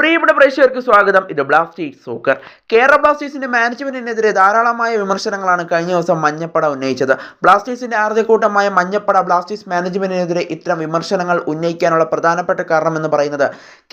പ്രിയപ്പെട്ട പ്രേക്ഷകർക്ക് സ്വാഗതം. ഇത് ബ്ലാസ്റ്റേഴ്സ് സോക്കർ കേരള ബ്ലാസ്റ്റേഴ്സിന്റെ മാനേജ്മെന്റിനെതിരെ ധാരാളമായ വിമർശനങ്ങളാണ് കഴിഞ്ഞ ദിവസം മഞ്ഞപ്പട ഉന്നയിച്ചത്. ബ്ലാസ്റ്റേഴ്സിന്റെ ആർദ്യക്കൂട്ടമായ മഞ്ഞപ്പട ബ്ലാസ്റ്റേഴ്സ് മാനേജ്മെന്റിനെതിരെ ഇത്തരം വിമർശനങ്ങൾ ഉന്നയിക്കാനുള്ള പ്രധാനപ്പെട്ട കാരണം എന്ന് പറയുന്നത്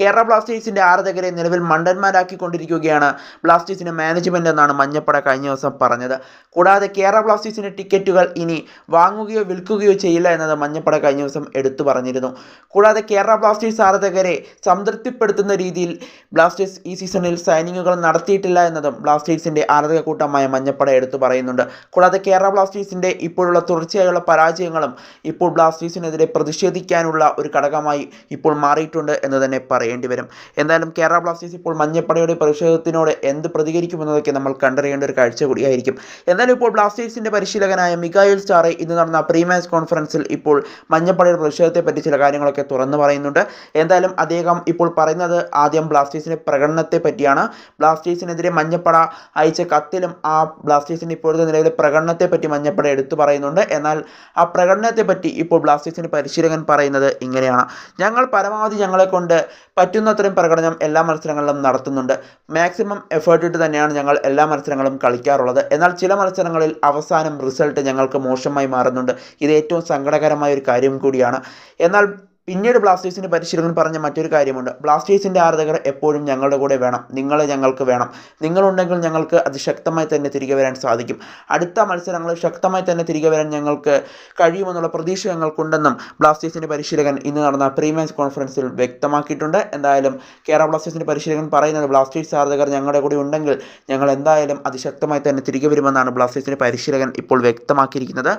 കേരള ബ്ലാസ്റ്റേഴ്സിന്റെ ആരാധകരെ നിലവിൽ മണ്ടന്മാരാക്കിക്കൊണ്ടിരിക്കുകയാണ് ബ്ലാസ്റ്റേഴ്സിന്റെ മാനേജ്മെന്റ് എന്നാണ് മഞ്ഞപ്പട കഴിഞ്ഞ ദിവസം പറഞ്ഞത്. കൂടാതെ കേരള ബ്ലാസ്റ്റേഴ്സിന്റെ ടിക്കറ്റുകൾ ഇനി വാങ്ങുകയോ വിൽക്കുകയോ ചെയ്യില്ല എന്നത് മഞ്ഞപ്പട കഴിഞ്ഞ ദിവസം എടുത്തു പറഞ്ഞിരുന്നു. കൂടാതെ കേരള ബ്ലാസ്റ്റേഴ്സ് ആരാധകരെ സംതൃപ്തിപ്പെടുത്തുന്ന രീതിയിൽ ബ്ലാസ്റ്റേഴ്സ് ഈ സീസണിൽ സൈനിങ്ങുകൾ നടത്തിയിട്ടില്ല എന്നതും ബ്ലാസ്റ്റേഴ്സിന്റെ ആരാധക കൂട്ടമായ മഞ്ഞപ്പട എടുത്തു പറയുന്നുണ്ട്. കൂടാതെ കേരള ബ്ലാസ്റ്റേഴ്സിന്റെ ഇപ്പോഴുള്ള തുടർച്ചയായുള്ള പരാജയങ്ങളും ഇപ്പോൾ ബ്ലാസ്റ്റേഴ്സിനെതിരെ പ്രതിഷേധിക്കാനുള്ള ഒരു ഘടകമായി ഇപ്പോൾ മാറിയിട്ടുണ്ട് എന്ന് തന്നെ പറയേണ്ടി വരും. എന്തായാലും കേരള ബ്ലാസ്റ്റേഴ്സ് ഇപ്പോൾ മഞ്ഞപ്പടയുടെ പ്രതിഷേധത്തിനോട് എന്ത് പ്രതികരിക്കുമെന്നതൊക്കെ നമ്മൾ കണ്ടറിയേണ്ട ഒരു കാഴ്ച കൂടിയായിരിക്കും. എന്നാലും ഇപ്പോൾ ബ്ലാസ്റ്റേഴ്സിന്റെ പരിശീലകനായ മികായൽ സ്റ്റാറെ ഇന്ന് നടന്ന പ്രീ മാച്ച് കോൺഫറൻസിൽ ഇപ്പോൾ മഞ്ഞപ്പടയുടെ പ്രതിഷേധത്തെപ്പറ്റി ചില കാര്യങ്ങളൊക്കെ തുറന്നു പറയുന്നുണ്ട്. എന്തായാലും അദ്ദേഹം ഇപ്പോൾ പറയുന്നത് ആദ്യം ബ്ലാസ്റ്റേഴ്സിന്റെ പ്രകടനത്തെ പറ്റിയാണ്. ബ്ലാസ്റ്റേഴ്സിനെതിരെ മഞ്ഞപ്പട അയച്ച കത്തിലും ആ ബ്ലാസ്റ്റേഴ്സിന്റെ ഇപ്പോഴത്തെ നിലവിലെ പ്രകടനത്തെ പറ്റി മഞ്ഞപ്പട എടുത്തു പറയുന്നുണ്ട്. എന്നാൽ ആ പ്രകടനത്തെ പറ്റി ഇപ്പോൾ ബ്ലാസ്റ്റേഴ്സിന്റെ പരിശീലകൻ പറയുന്നത് ഇങ്ങനെയാണ്. ഞങ്ങൾ പരമാവധി ഞങ്ങളെ കൊണ്ട് പറ്റുന്നത്രയും പ്രകടനം എല്ലാ മത്സരങ്ങളിലും നടത്തുന്നുണ്ട്. മാക്സിമം എഫേർട്ട് ഇട്ട് തന്നെയാണ് ഞങ്ങൾ എല്ലാ മത്സരങ്ങളും കളിക്കാറുള്ളത്. എന്നാൽ ചില മത്സരങ്ങളിൽ അവസാനം റിസൾട്ട് ഞങ്ങൾക്ക് മോശമായി മാറുന്നുണ്ട്. ഇത് ഏറ്റവും സങ്കടകരമായ ഒരു കാര്യം കൂടിയാണ്. എന്നാൽ പിന്നീട് ബ്ലാസ്റ്റേഴ്സിന്റെ പരിശീലകൻ പറഞ്ഞ മറ്റൊരു കാര്യമുണ്ട്. ബ്ലാസ്റ്റേഴ്സിന്റെ ആരാധകർ എപ്പോഴും ഞങ്ങളുടെ കൂടെ വേണം. നിങ്ങൾ ഞങ്ങൾക്ക് വേണം. നിങ്ങളുണ്ടെങ്കിൽ ഞങ്ങൾക്ക് അതിശക്തമായി തന്നെ തിരികെ വരാൻ സാധിക്കും. അടുത്ത മത്സരങ്ങൾ ശക്തമായി തന്നെ തിരികെ വരാൻ ഞങ്ങൾക്ക് കഴിയുമെന്നുള്ള പ്രതീക്ഷ ഞങ്ങൾക്കുണ്ടെന്നും ബ്ലാസ്റ്റേഴ്സിന്റെ പരിശീലകൻ ഇന്ന് നടന്ന പ്രീ കോൺഫറൻസിൽ വ്യക്തമാക്കിയിട്ടുണ്ട്. എന്തായാലും കേരള ബ്ലാസ്റ്റേഴ്സിന്റെ പരിശീലകൻ പറയുന്നത് ബ്ലാസ്റ്റേഴ്സ് ആരാധകർ ഞങ്ങളുടെ കൂടെ ഉണ്ടെങ്കിൽ ഞങ്ങൾ എന്തായാലും അതിശക്തമായി തന്നെ തിരികെ വരുമെന്നാണ് ബ്ലാസ്റ്റേഴ്സിന്റെ പരിശീലകൻ ഇപ്പോൾ വ്യക്തമാക്കിയിരിക്കുന്നത്.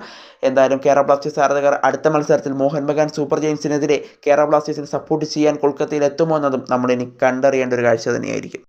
എന്തായാലും കേരള ബ്ലാസ്റ്റേഴ്സ് ആരാധകർ അടുത്ത മത്സരത്തിൽ മോഹൻ ബഗാൻ സൂപ്പർ ജെയിൻസിനെതിരെ കേരള ബ്ലാസ്റ്റേഴ്സിനെ സപ്പോർട്ട് ചെയ്യാൻ കൊൽക്കത്തയിൽ എത്തുമോ എന്നതും നമ്മൾ ഇനി കണ്ടറിയേണ്ട ഒരു കാഴ്ച തന്നെയായിരിക്കും.